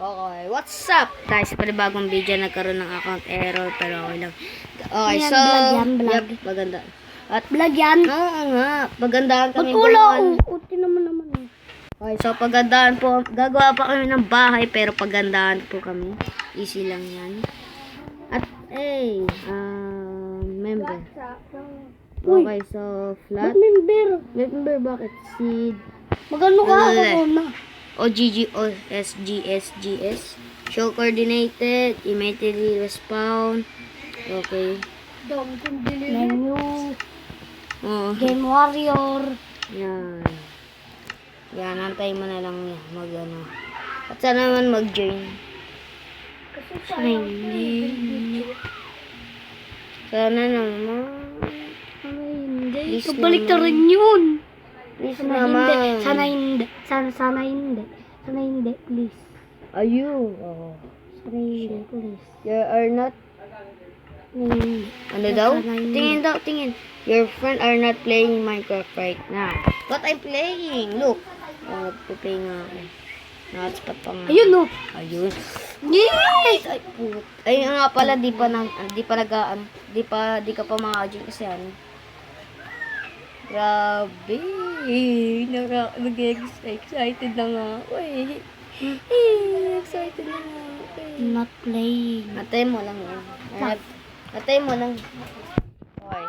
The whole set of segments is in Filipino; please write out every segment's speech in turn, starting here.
Okay, what's up? Sa panibagong video, nagkaroon ng account error, pero okay lang. Okay, Yan, so, vlog yan, vlog. Yep, maganda. At, Vlog yan. oo nga, pagandahan Ba't kami. buwan. Uti naman naman eh. Okay, so pagandahan po, gagawa pa kami ng bahay, pero pagandahan po kami. Easy lang yan. At, hey, um, member. Okay, so, flat. member? Member, bakit? Seed. Magano ka ako na? O GG O S G S G S. Show coordinated, immediately respawn. Okay. Menu. Oh, Game Warrior. yan. Yan, antay mo na lang yan. Mag ano. At sana naman mag-join. Sana hindi. Sana naman. Sana hindi. Kabalik na rin yun. Please Sana naman. hindi. Sana hindi. Sana, sana hindi. Sana hindi. Please. Ayun. Oh. Sana hindi. Please. You are not hindi. Ano daw? Sana. Tingin daw, tingin. Your friend are not playing Minecraft right now. But I'm playing. Look. Oh, nagpe-play nga ako. Nakatspot pa nga. Ayun no. Ayun. Yes! Ay, put. Ay, nga pala, di pa nag, di pa nagaan, di pa, di ka pa maka-adjust kasi ano. Grabe. Nara, nag-excited na nga ako eh. Eh, excited na nga ako eh. Not playing. Atay mo lang. At, atay mo lang. Okay.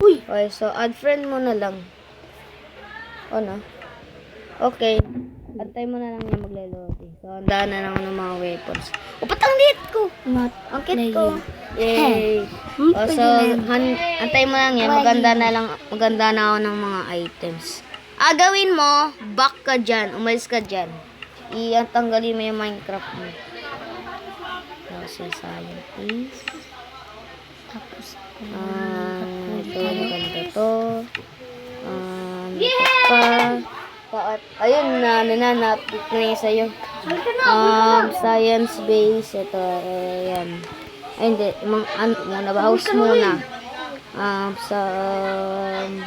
Uy! Okay, so add friend mo na lang. Ano? Okay. Antay mo na lang niya maglelodi. So, handa na lang ng mga weapons. O, ba't ang liit ko? Not Ang playing. ko. Yay! Hmm, O, so, han, antay mo lang yan. Maganda na lang, maganda na ako ng mga items. Ah, gawin mo, back ka dyan. Umalis ka dyan. I-tanggalin mo yung Minecraft mo. Kasi sayang, please. Tapos, Ah, ito, maganda to. Ah, ito pa. Pa- ayun na, nananapit na yung sa'yo. Um, science base, ito, eh, yan. Ay, hindi, mga, ano, muna ba, house muna. Um, sa, um,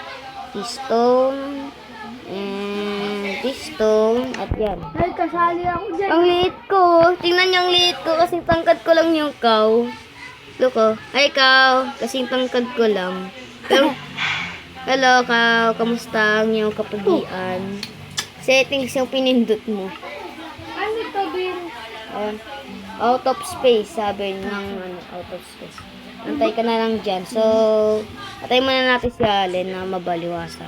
piston, and piston, at yan. Ay, kasali ako dyan. Ang liit ko. Tingnan niyo ang liit ko kasi tangkad ko lang yung cow. Look oh. Ay, cow. Kasi tangkad ko lang. Pero, hello, cow. Kamusta ang iyong kapugian? Settings yung pinindot mo. Ano to, Bin? Out of space, sabi ng ano, out of space. Antay ka na lang dyan. So, atay muna natin si Allen na mabaliwasa.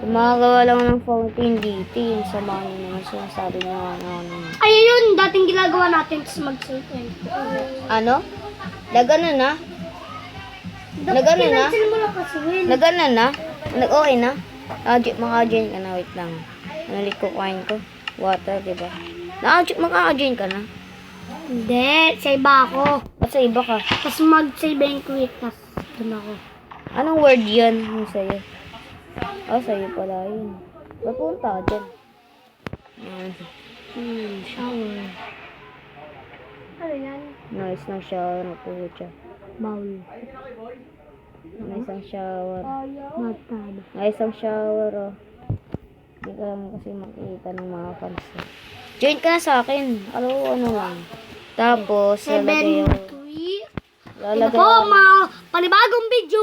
Gumagawa lang ng fountain dito. Yung sa mga naman sinasabi niya ano, ano. Ay, yun. Dating ginagawa natin. Tapos mag-save. Ano? Nagano na? Nagano na? Nagano na? Nag okay na? Adjust, maka-join ka na. Wait lang. Nalit ko kain ko. Water, di ba? Na-adjust, maka-join ka na. Hindi. Sa iba ako. Ba't sa iba ka? Tapos mag-save and quit. Tapos dun ako. Anong word yan yung sa'yo? Ah, sa'yo pala yun. Papunta ka dyan. Yan. Hmm, shower. Ano yan? Nice ng shower na po siya. Bowl. Nice ang shower. Mataba. Nice ang shower, oh. Hindi ka lang kasi makikita ng mga fans. Join ka na sa akin. Ano, ano lang. Tapos, lalagay yung... three. Ito Lalagay po, mga panibagong video.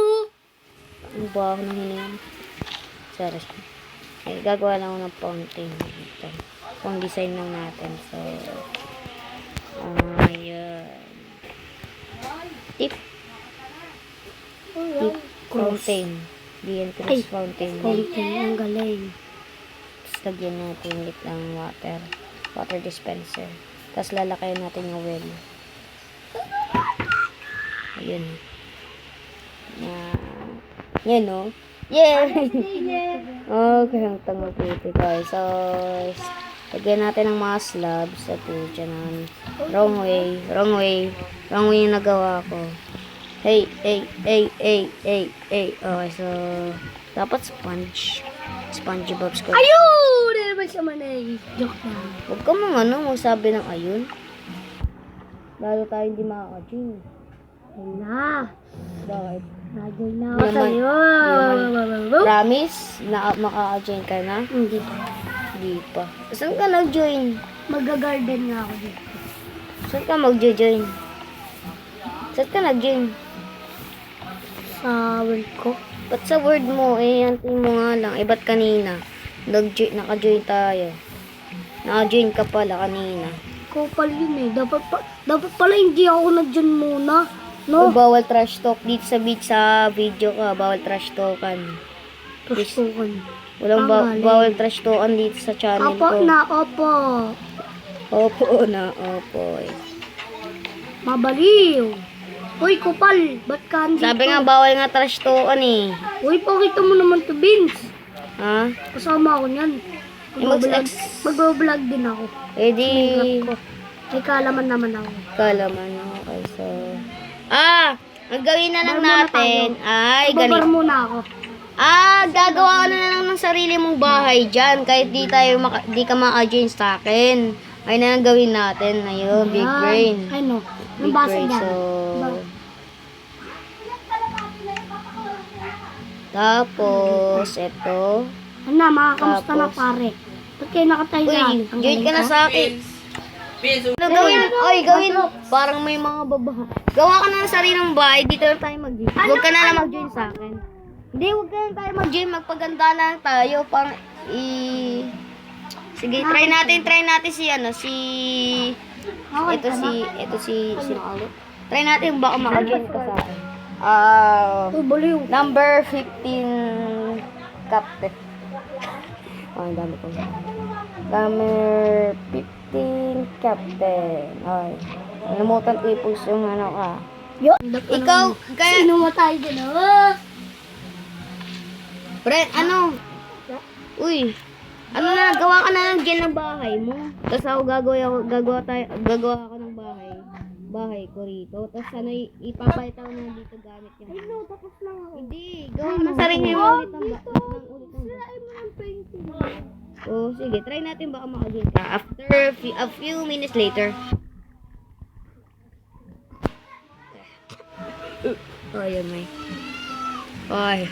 Ano ba ako nang hiningan? Sorry. Ay, gagawa lang ako ng fountain. Ito. Pang design lang natin. So, ayan. Tip. Tip. Fountain. Diyan cross fountain. Konting ang galing. Lagyan natin ulit ng water. Water dispenser. Tapos lalakayan natin yung well. Ayun. Yan. Yan, no? Yeah! okay, ang puti tayo. So, lagyan natin ng mga slabs sa pucha ng wrong way. Wrong way. Wrong way yung nagawa ko. Hey, hey, hey, hey, hey, hey. Okay, so, dapat sponge. Sponge bobs ko. Ayun! Hindi naman siya manay. Joke lang. Huwag ka mga ano, magsabi ng ayun. Lalo tayo hindi makaka-gym. Ayun na. Bakit? Radyo na ako Yaman. sa'yo. Promise na makaka-join ka na? Hindi. Hindi Hindi pa. Saan ka nag-join? Mag-garden nga ako dito. Saan ka mag-join? Saan ka nag-join? Sa world ko. Ba't sa word mo, eh, antin mo nga lang. Eh, ba't kanina? Nag-join, naka-join tayo. Naka-join ka pala kanina. Ikaw pala yun eh. Dapat, pa, dapat pala hindi ako nandyan muna. No? No? bawal trash talk dito sa beat sa video ka. Bawal trash talkan. Tustukan. Walang Ang ba- bawal trash talkan dito sa channel Opo ko. na, opo. Opo na, opo. eh. Mabaliw. Uy, kupal. Ba't ka andito? Sabi nga, bawal nga trash talkan eh. Uy, pakita mo naman to, Vince. Ha? Kasama ako niyan. Mag- Magbablog, magbablog din ako. Eh di. May kalaman naman ako. kalaman okay, so... Ah! Ang gawin na lang Bar natin ay Babar ganito. muna ako. Ah, gagawa ka na lang ng sarili mong bahay dyan. Kahit di tayo maka, di ka maka-join sa akin. Ay na lang gawin natin. Ayun, big brain. Ano? Big Ang basa brain. So, tapos, ito. Ano na, mga kamusta na Tapos. pare? Ba't kayo nakatayo Uy, lahat? Ang join galing ka na sa akin. Ano gawin? Oy, gawin. Parang may mga babaha. Gawa ka na ng sariling bahay. Dito lang tayo mag-join. Huwag ka na lang mag-join sa akin. Hindi, huwag ka na tayo mag-join. Magpaganda na lang tayo. Pang i... Sige, try natin, try natin si ano, si... Ito si, ito si, si Try natin baka maka-join ka sa akin. Ah... Baliw. Number 15 captain. Oh, ang dami ko. Number 15 captain. Ay. Nalimutan ko i-post yung ano ka. Yo. Ikaw, kaya, Sino mo tayo dyan? Oh! Brent, ano? Uy, ano na, gawa ka na lang dyan ng bahay mo. Tapos ako gagawa, ako, gagawa, tayo, gagawa ako. Bahay ko rito. Tapos ano, i- ipapalit ako na dito gamit yan. Ay, no, tapos lang ako. Hindi, gawa ng sarili mo ulit ng ba- ulit mo ng painting. Oh, sige, try natin baka makagin ka. After a few, a few minutes later. Oh, yun may. Ay.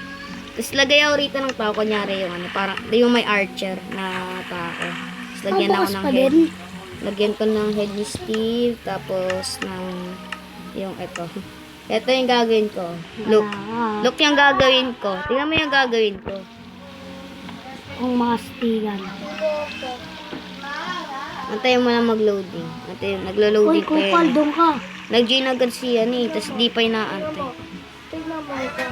Tapos lagay ako rito ng tao, kunyari yung ano, parang, yung may archer na tao. Tapos lagyan Ang ako ng din. Lagyan ko ng head ni Steve, tapos ng, yung ito. Ito yung gagawin ko. Look. Ah, Look yung gagawin ko. Tingnan mo yung gagawin ko. Ang mga stigan. Antayin mo lang mag-loading. Antayin, Uy, naglo-loading pa kupal, yan. doon ka. Nag-join agad siya ni, tapos di pa inaantay. Tignan mo ito.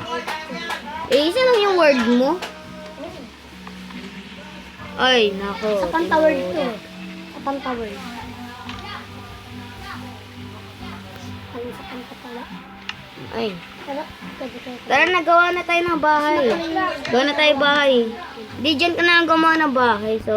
Eh, isa lang yung word mo. Ay, nako. Sa pantaward tinuro. Ito eh. Sa pantaward. Ano sa panta pala? Ay. Tara. Tara, nagawa na tayo ng bahay. Gawa na tayo bahay. Di dyan ka na lang gumawa ng bahay. So,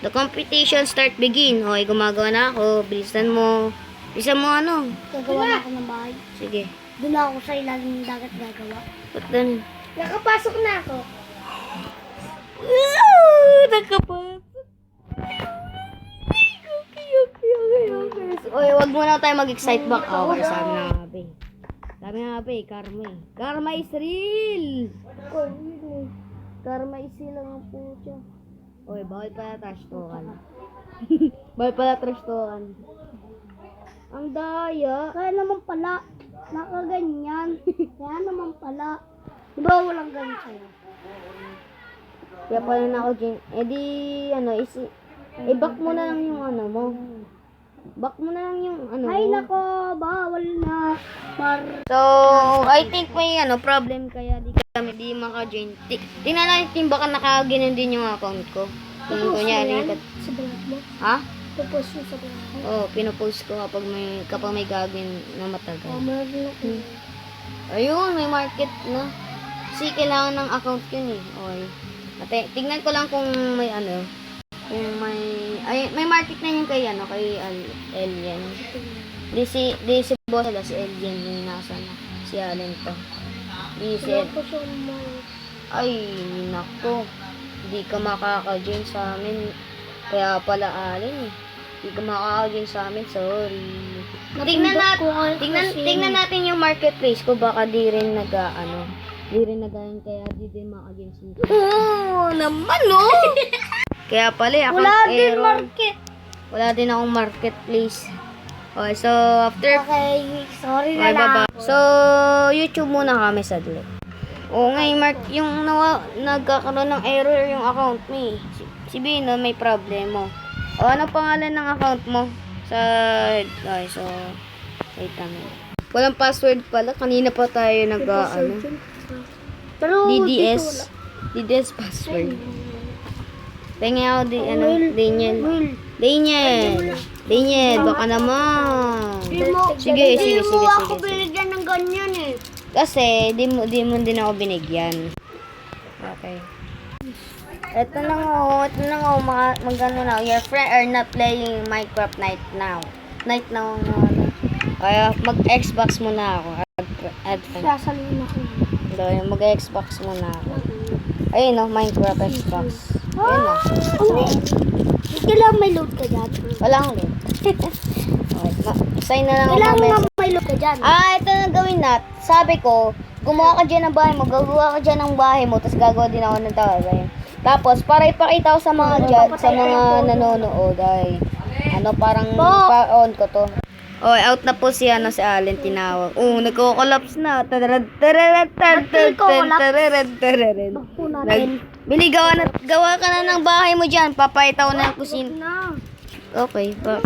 the competition start begin. Okay, gumagawa na ako. Bilisan mo. Bilisan mo ano. Gagawa na ako ng bahay. Sige. Doon ako sa ilalim ng dagat gagawa. Ba't ganun? Nakapasok na ako. Nakapasok. Okay, okay, okay, okay. Oy, wag muna tayo mag-excite back hour. Sabi na nga. Sabi nga, be, karma eh. Karma is real! Karma is real ang puto. Oy, bawal pala trash talkan. bawal pala trash talkan. Ang daya. Kaya naman pala, nakaganyan. Kaya naman pala. Di ba walang ganyan sa'yo? Kaya pala na ako dyan. Eh di, ano, isi, eh, back mo na lang yung ano mo. Back mo na lang yung ano Ay mo. nako, bawal na. Mar So, I think may ano, problem kaya di kami di maka-join. Ti- Tingnan natin baka nakaganon din yung account ko. Kung kunyari, sa vlog mo. ha? Tapos yung sa vlog mo. Oo, oh, pinopost ko kapag may, kapag may gagawin na Oh, matagal. meron ako. Ayun, may market na. Kasi kailangan ng account yun eh. Okay. Ate, tingnan ko lang kung may ano, kung may, ay, may market na yun kay ano, kay Al- Alien. Di si, di si boss sila, si Alien yung nasa na. Si Allen to. Di si yung mga... Ay, nako. Hindi ka makaka-join sa amin. Kaya pala alin eh. Hindi ka makaka-join sa amin, sorry. Tingnan natin, tingnan, tingnan natin yung marketplace ko. Baka di rin nag, ano, di rin nag kaya di din maka-join sa Oo, naman no! Kaya pala, eh, account Wala din error. market. Wala din akong marketplace. Okay, so after Okay, sorry Okay, na lang. So, YouTube muna kami saglit. Oo nga, yung, Mark, yung nawa, nagkakaroon ng error yung account mo eh. Si, si Bino may problema. O, ano pangalan ng account mo? Sa, okay, so, wait lang. Walang password pala. Kanina pa tayo nag, ano, Pero DDS. DDS password. Pengen ako di, ano, Daniel. Daniel. Daniel, baka naman. Sige, sige, sige, Hindi mo ako sige. sige. binigyan ng ganyan eh. Kasi, di mo, di mo din ako binigyan. Okay. Ito na nga, oh, ito na nga, oh, mga, magano na, your friend are not playing Minecraft night now. Night now, ano. Kaya, mag-Xbox muna ako. Add, friend. Ako. Dahil mag-Xbox muna ako. Ayun, no, Minecraft Xbox. Ayun, no. Hindi. Kailangan may load ka dyan. Walang ma- sign na lang ako Kailangan mamaya. nga may load ka dyan. Ah, ito na gawin nat. Sabi ko, gumawa ka dyan ng bahay mo, gagawa ka dyan ng bahay mo, tapos gagawa din ako ng tawag. Tapos, para ipakita ko sa mga dyan, sa mga nanonood, ay, ano, parang pa-on ko to. Okay, out na po si, ano, si Allen, tinawag. Oo, nagko-collapse na. Tararad, tararad, tararad, nagko-collapse? tararad, tararad. Ako Nag. Bili, gawa, na, gawa ka na ng bahay mo dyan. Papayita ko na ng kusina. Na. Okay, pa,